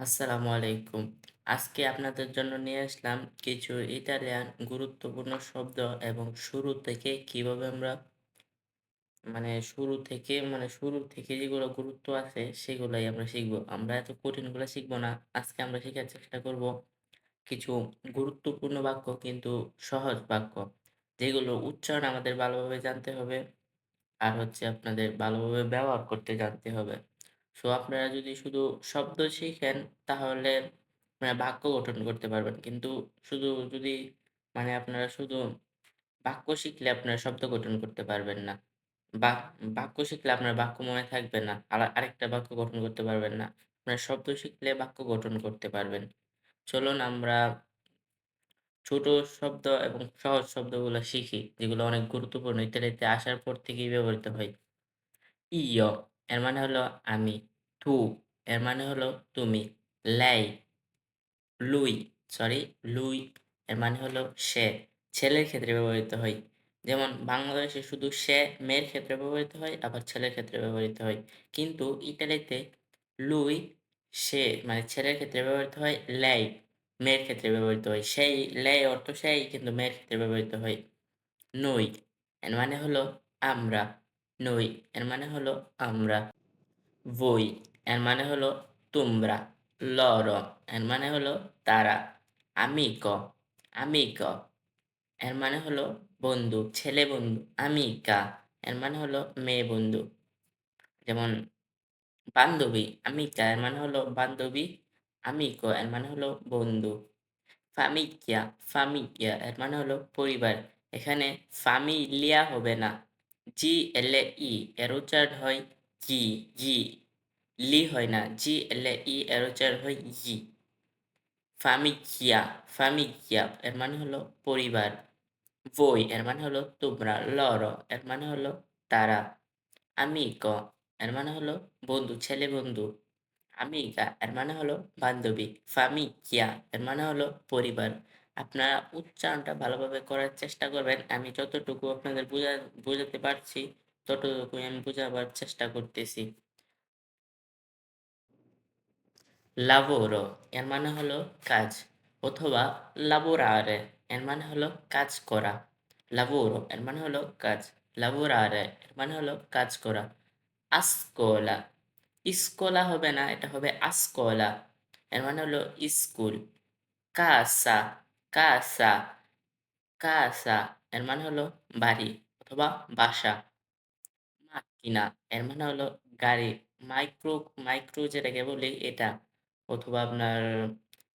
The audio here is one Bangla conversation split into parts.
আসসালামু আলাইকুম। আজকে আপনাদের জন্য নিয়ে আসলাম কিছু ইটালিয়ান গুরুত্বপূর্ণ শব্দ এবং শুরু থেকে কীভাবে আমরা মানে শুরু থেকে মানে শুরু থেকে যেগুলো গুরুত্ব আছে সেগুলোই আমরা শিখব আমরা এত কঠিনগুলা শিখব না। আজকে আমরা শেখার চেষ্টা করব কিছু গুরুত্বপূর্ণ বাক্য কিন্তু সহজ বাক্য। যেগুলো উচ্চারণ আমাদের ভালোভাবে জানতে হবে। আর হচ্ছে আপনাদের ভালোভাবে ব্যবহার করতে জানতে হবে। সো আপনারা যদি শুধু শব্দ শিখেন তাহলে মানে বাক্য গঠন করতে পারবেন। কিন্তু শুধু যদি মানে আপনারা শুধু বাক্য শিখলে আপনারা শব্দ গঠন করতে পারবেন না। বা বাক্য শিখলে আপনার বাক্য মনে থাকবে না। আর আরেকটা বাক্য গঠন করতে পারবেন না। আপনার শব্দ শিখলে বাক্য গঠন করতে পারবেন। চলুন আমরা ছোট শব্দ এবং সহজ শব্দগুলো শিখি, যেগুলো অনেক গুরুত্বপূর্ণ ইত্যাদিতে আসার পর থেকেই ব্যবহৃত হয়। ইয় এর মানে হলো আমি। তু এর মানে হলো তুমি। লেই লুই সরি লুই এর মানে হলো সে। ছেলের ক্ষেত্রে ব্যবহৃত হয়। যেমন বাংলাদেশে শুধু সে মেয়ের ক্ষেত্রে ব্যবহৃত হয়, আবার ছেলের ক্ষেত্রে ব্যবহৃত হয়। কিন্তু ইতালিতে লুই সে মানে ছেলের ক্ষেত্রে ব্যবহৃত হয়, লেই মেয়ের ক্ষেত্রে ব্যবহৃত হয়। সেই লেই অর্থ সেই কিন্তু মেয়ের ক্ষেত্রে ব্যবহৃত হয়। নই এর মানে হলো আমরা। নই এর মানে হলো আমরা। voi এর মানে হলো তোমরা। loro এর মানে হলো তারা। amico amico এর মানে হলো বন্ধু, ছেলে বন্ধু। amica এর মানে হলো মেয়ে বন্ধু। যেমন বান্ধবী, amica এর মানে হলো বান্ধবী। amico এর মানে হলো বন্ধু। famiglia famiglia এর মানে হলো পরিবার। এখানে familia হবে না। জি-এল-ই এর উচ্চারণ হয় জি, জি। লি হয় না। জি-এল-ই এর উচ্চারণ হয় ই। famiglia famiglia এর মানে হলো পরিবার। বই এর মানে হলো তোমরা। loro এর মানে হলো তারা। amico এর মানে হলো বন্ধু, ছেলে বন্ধু। amica এর মানে হলো বান্ধবী। famiglia এর মানে হলো পরিবার। আপনারা উচ্চারণটা ভালোভাবে করার চেষ্টা করবেন। আমি যতটুকু আপনাদের বুঝা বুঝাতে পারছি ততটুকুই আমি বুঝাবার চেষ্টা করতেছি। Lavoro এর মানে হলো কাজ অথবা lavorare এর মানে হলো কাজ করা। lavoro এর মানে হলো কাজ। lavorare এর মানে হলো কাজ করা। a scuola স্কোলা হবে না, এটা হবে ascola এর মানে হলো স্কুল। কাসা কাসা কাসা এর মানে হলো বাড়ি অথবা বাসা। মাক্কিনা এর মানে হলো গাড়ি। মাইক্রো মাইক্রো যেটাকে বলি এটা অথবা আপনার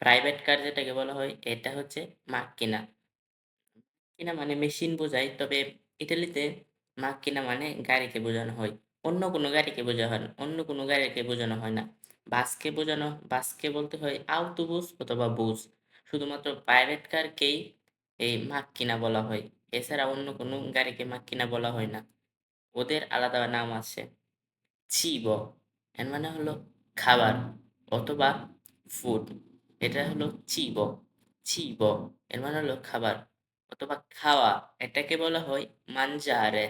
প্রাইভেট কার যেটাকে বলা হয়, এটা হচ্ছে মাক্কিনা। কিনা মানে মেশিন বোঝায়, তবে ইটালিতে মাক্কিনা মানে গাড়িকে বোঝানো হয়। অন্য কোনো গাড়িকে বোঝা হয় না, অন্য কোনো গাড়িকে বোঝানো হয় না। বাসকে বোঝানো, বাসকে বলতে হয় আউটোবুস অথবা বুস। শুধুমাত্র প্রাইভেট কারকেই এই মাক্কিনা বলা হয়। এছাড়া অন্য কোনো গাড়িকে মাক্কিনা বলা হয় না। ওদের আলাদা নাম আছে। চিবো এর মানে হলো খাবার অথবা ফুড। এটা হলো চিবো চিব এর মানে হলো খাবার, অথবা খাওয়া, এটাকে বলা হয় মানজারে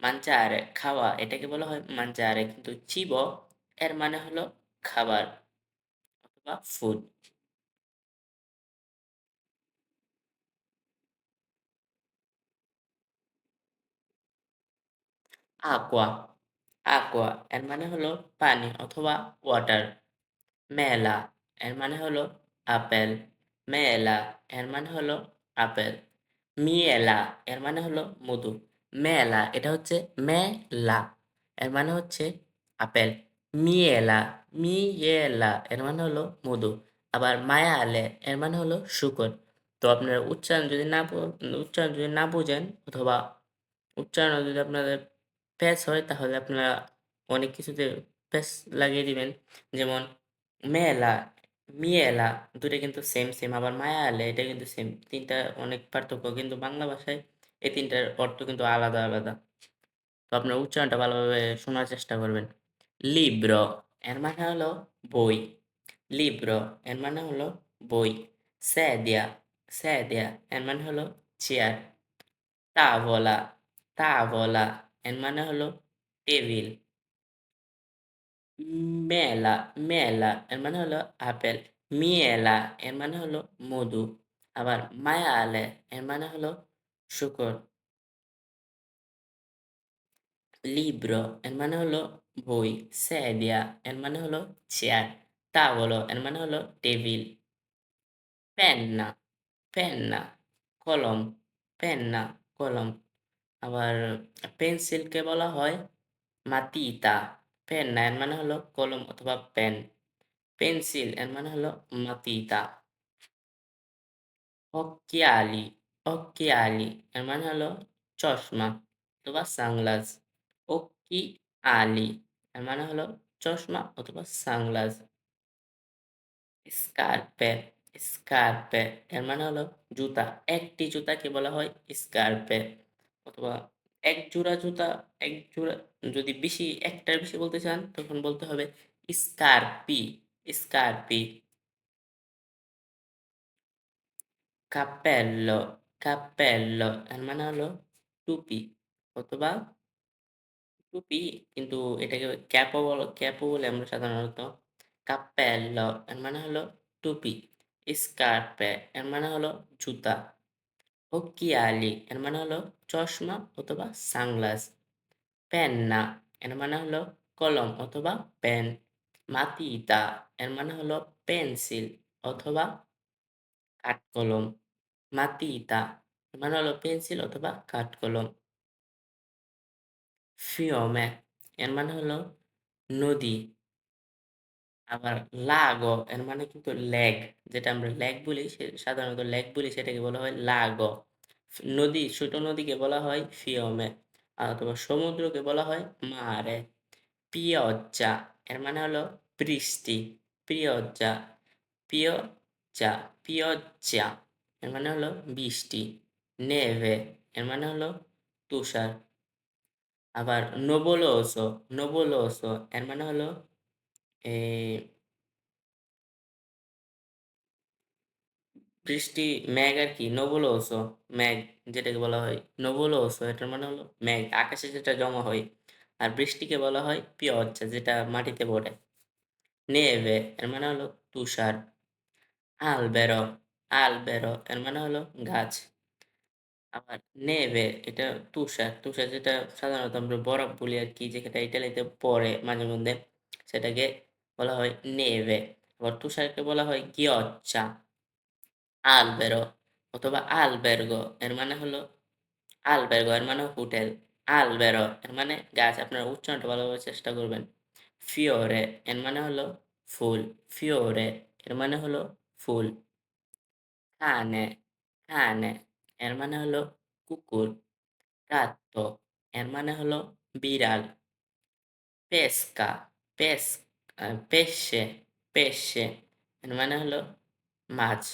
মানজারে, খাওয়া, এটাকে বলা হয় মানজারে, কিন্তু চিব এর মানে হলো খাবার, অথবা ফুড। আকোয়া আকোয়া এর মানে হলো পানি, অথবা ওয়াটার। মেলা, এর মানে হলো আপেল। মেলা, এর মানে হলো আপেল। মিয়েলা, এর মানে হলো মধু। মেলা, এটা হচ্ছে মেলা, এর মানে হচ্ছে আপেল। মিয়েলা মিয়েলা, এর মানে হলো মধু। আবার মায়ালে, এর মানে হলো শূকর। তো আপনারা উচ্চারণ যদি না উচ্চারণ যদি না বোঝেন অথবা উচ্চারণ যদি আপনাদের প্যাচ হয় তাহলে আপনারা অনেক কিছুতে প্যাচ লাগিয়ে দিবেন। যেমন মেলা, মিয়েলা দুটো কিন্তু সেম, সেম। আবার মায়া মায়ালে এটা কিন্তু সেম। ৩ টা অনেক পার্থক্য। কিন্তু বাংলা ভাষায় এই ৩ টার অর্থ কিন্তু আলাদা, আলাদা। তো আপনার উচ্চারণটা ভালোভাবে শোনার চেষ্টা করবেন। লিব্রো এর মানে হলো বই। লিব্রো এর মানে হলো বই। সেদিয়া সেদিয়া এর মানে হলো চেয়ার। তা বলা তা বলা এর মানে হলো টেবিল। মেলা, মেলা এর মানে হলো আপেল। মিয়েলা এর মানে হলো মধু। আবার মায়ালে এর মানে হলো শূকর। লিব্রো এর মানে হলো বই। সেডিয়া এর মানে হলো চেয়ার। তাবলো এর মানে হলো টেবিল। পেন্না, পেন্না কলম, পেন্না কলম। আবার পেন্সিলকে বলা হয় মাতিতা। পেন্না এর মানে হলো কলম অথবা পেন। পেন্সিল এর মানে হলো মাতিতা। occhiali, occhiali এর মানে হলো চশমা অথবা সানগ্লাস। আলি এর মানে হলো চশমা অথবা সানগ্লাস। স্কার্পে, স্কার্পে এর মানে হলো জুতা। একটি জুতাকে বলা হয় স্কার্পে অথবা এক জোড়া জুতা, এক জোড়া যদি বেশি একটার বেশি বলতে চান তখন বলতে হবে স্কার্পি, স্কার্পি। কাপ্পেল্লো, কাপ্পেল্লো এর মানে হলো টুপি অথবা টুপি কিন্তু এটাকে ক্যাপও বলো ক্যাপও বলে আমরা সাধারণত। কাপ্পেল্লো এর মানে হলো টুপি। স্কার্পে এর মানে হলো জুতা। Occhiali এর মানে হলো চশমা অথবা সানগ্লাস। পেন্না, এর মানে হলো কলম অথবা পেন। মাতিতা এর মানে হলো পেন্সিল অথবা কাঠকলম। মাতিতা এর মানে হলো পেন্সিল অথবা কাঠকলম। ফিওমে, এর মানে হলো নদী। আবার লাগো এর মানে কিন্তু লেগ যেটা আমরা লেগ বলি সে সাধারণত লেগ বলি সেটাকে বলা হয় লাগো। নদী ছোট নদীকে বলা হয় ফিওমে অথবা সমুদ্রকে বলা হয় মারে। পিয়জ্জা এর মানে হলো বৃষ্টি। পিয়জ্জা, পিয়জ্জা, পিয়জ্জা এর মানে হলো বৃষ্টি। নেভে এর মানে হলো তুষার। আবার নবুলোসো, নবুলোসো এর মানে হলো বৃষ্টি, মেঘ আর কি নবুলোসো মেঘ যেটাকে বলা হয় নবুলোসো এটার মানে হলো মেঘ, আকাশে যেটা জমা হয়, আর বৃষ্টিকে বলা হয় পিয়জ্জা, যেটা মাটিতে পড়ে। নেভে, এর মানে হলো তুষার। আলবেরো আলবেরো, এর মানে হলো গাছ। আবার নেভে, এটা তুষার তুষার যেটা সাধারণত আমরা বরফ বলি আর কি, যেটা ইটালিতে পড়ে মাঝে মধ্যে, সেটাকে বলা হয় নেভে আবার তুষারকে বলা হয় গিয়চ্চা আলবেরো অথবা আলবের্গো, এর মানে হলো আলবেরগো, এর মানে হোটেল। আলবেরো, এর মানে গাছ। আপনারা উচ্চারণটা ভালোভাবে চেষ্টা করবেন। ফিওরে, এর মানে হলো ফুল। ফিওরে, এর মানে হলো ফুল। কানে কানে, এর মানে হলো কুকুর। গাত্তো এর মানে হলো বিড়াল। পেস্কা পেস পেশে পেশে, এর মানে হলো মাছ।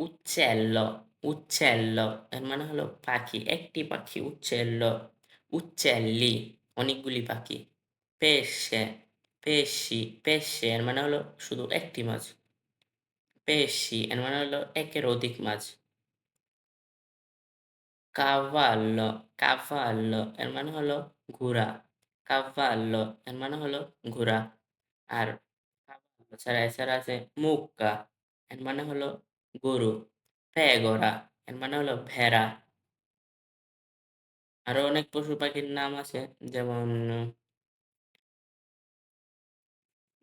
উচ্চেল্ল উচ্চেল্ল এর মানে হলো পাখি, একটি পাখি উচ্চেল্ল উচ্চেল্লি অনেকগুলি পাখি। পেশে, পেশি, পেশে, এর মানে হলো শুধু একটি মাছ। পেশি, এর মানে হলো একের অধিক মাছ। কাভাল্লো কাভাল্লো এর মানে হলো ঘোড়া। কাভাল্লো এর মানে হলো ঘোড়া। আর কাভাল্লো ছাড়া এছাড়া আছে মুক্কা, এর মানে হলো গরু পেগোরা এর মানে হলো ভেড়া। আরও অনেক পশু পাখির নাম আছে, যেমন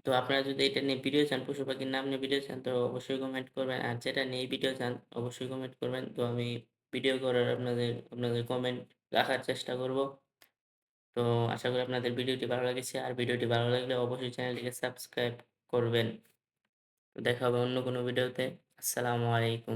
তো আপনারা যদি এটা নিয়ে ভিডিও চান, পশু পাখির নাম নিয়ে ভিডিও চান, তো অবশ্যই কমেন্ট করবেন। আর যেটা নিয়ে ভিডিও চান, অবশ্যই কমেন্ট করবেন। তো আমি ভিডিও করার আপনাদের আপনাদের কমেন্ট রাখার চেষ্টা করব। তো আশা করি আপনাদের ভিডিওটি ভালো লেগেছে। আর ভিডিওটি ভালো লাগলে অবশ্যই চ্যানেলটিকে সাবস্ক্রাইব করবেন। দেখা হবে অন্য কোনো ভিডিওতে। আসসালামু আলাইকুম।